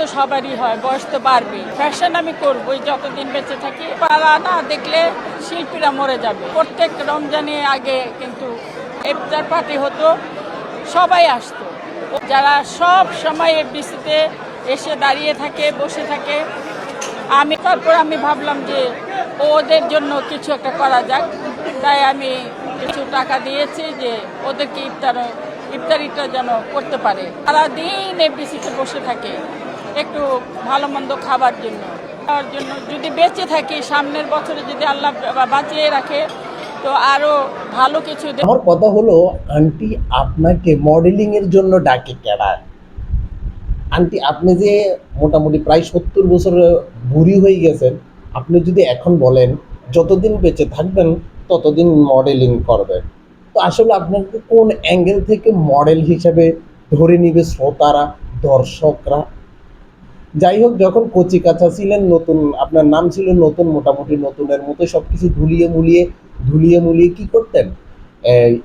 তো সবারই হয়, বয়স তো বাড়বে ফ্যাশন আমি করবোই যতদিন বেঁচে থাকি। পালা না দেখলে শিল্পীরা মরে যাবে। প্রত্যেক রমজানে আগে কিন্তু ইফতার পার্টি হতো, সবাই আসতো। যারা সব সময় এফডিসিতে এসে দাঁড়িয়ে থাকে, বসে থাকে, আমি তারপর আমি ভাবলাম যে ওদের জন্য কিছু একটা করা যাক। তাই আমি কিছু টাকা দিয়েছি যে ওদেরকে ইফতার, ইফতারিটা যেন করতে পারে। সারাদিন এফডিসিতে বসে থাকে। একটু ভালো মন্দ খাবার জন্য। খাওয়ার জন্য যদি বেঁচে থাকি, সামনের বছরে যদি আল্লাহ বাঁচিয়ে রাখে, তো আরও ভালো কিছু আমার কথা হলো, আন্টি আপনাকে মডেলিং এর জন্য ডাকে কেডা? আন্টি, আপনি যে মোটামুটি প্রায় সত্তর বছর বুড়ি হয়ে গেছেন, আপনি যদি এখন বলেন, যতদিন বেঁচে থাকবেন, ততদিন মডেলিং করবেন। তো আসলে আপনাকে কোন অ্যাঙ্গেল থেকে মডেল হিসেবে ধরে নিবে শ্রোতারা, দর্শকরা? যাই হোক, যখন কচি কাঁচা ছিলেন, নতুন, আপনার নাম ছিল নতুন, মোটামুটি নতুনের মতো সব কিছু ধুলিয়ে মুলিয়ে ধুলিয়ে মুলিয়ে কি করতেন?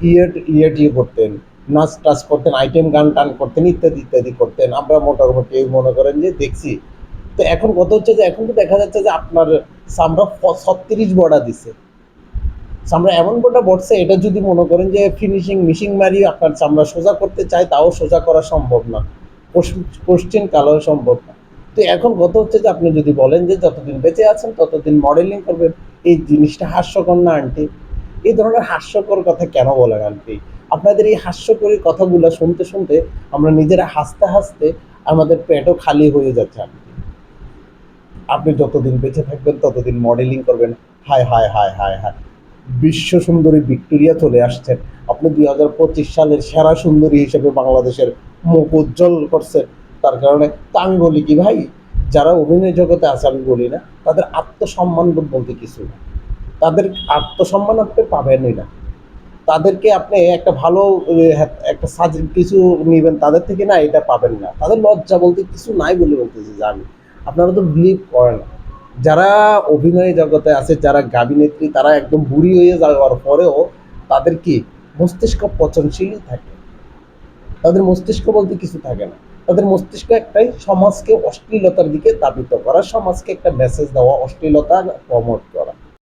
ইয়ে ইয়ে টিয়ে করতেন, নাচ টাচ করতেন, আইটেম গান টান করতেন, ইত্যাদি ইত্যাদি করতেন। আমরা মোটামুটি মনে করেন যে দেখছি। তো এখন কত হচ্ছে যে, এখন তো দেখা যাচ্ছে যে আপনার চামড়া ছত্রিশ বড়া দিছে। চামড়া এমন বড়া বটছে, এটা যদি মনে করেন যে ফিনিশিং মিশিং মারি আপনার চামড়া সোজা করতে চায়, তাও সোজা করা সম্ভব না। কোশ্চেন কালো সম্ভব না। তো এখন কত হচ্ছে যে আপনি যদি বলেন যে যতদিন বেঁচে আছেন, ততদিন মডেলিং করবেন। এই জিনিসটা হাস্যকর না, আন্টি? এই ধরনের হাস্যকর কথা কেন বলেন, আন্টি? আপনাদের এই হাস্যকরী কথাগুলো শুনতে শুনতে আমরা নিজেরা হাসতে হাসতে আমাদের পেটও খালি হয়ে যাচ্ছে আপনি যতদিন বেঁচে থাকবেন, ততদিন মডেলিং করবেন। হায় হায় হায় হায় হায়। বিশ্ব সুন্দরী ভিক্টোরিয়া চলে আসছেন আপনি দুই সালের সেরা সুন্দরী হিসেবে বাংলাদেশের মুখ উজ্জ্বল করছেন তার কারণে তাং বলি কি, ভাই, যারা অভিনয় জগতে আছে, আমি বলি না। তাদের আত্মসম্মান বলতে কিছু না। তাদের আত্মসম্মান আপনি পাবেনই না। তাদেরকে আপনি একটা ভালো একটা সাজ, কিছু নেবেন, তাদের থেকে না এটা পাবেন না। তাদের লজ্জা বলতে কিছু নাই বলে বলতেছি জানি আপনারা তো বিলিভ করেন। যারা অভিনয় জগতে আছে, যারা গাবিনেত্রী তারা একদম বুড়ি হয়ে যাওয়ার পরেও তাদের কি? মস্তিষ্ক পচনশীলই থাকে। তাদের মস্তিষ্ক বলতে কিছু থাকে না। তাদের মস্তিষ্ক একটাই সমাজকে অশ্লীলতার দিকে তাবিত করা, সমাজকে একটা মেসেজ দেওয়া, অশ্লীলতা প্রমোট করা।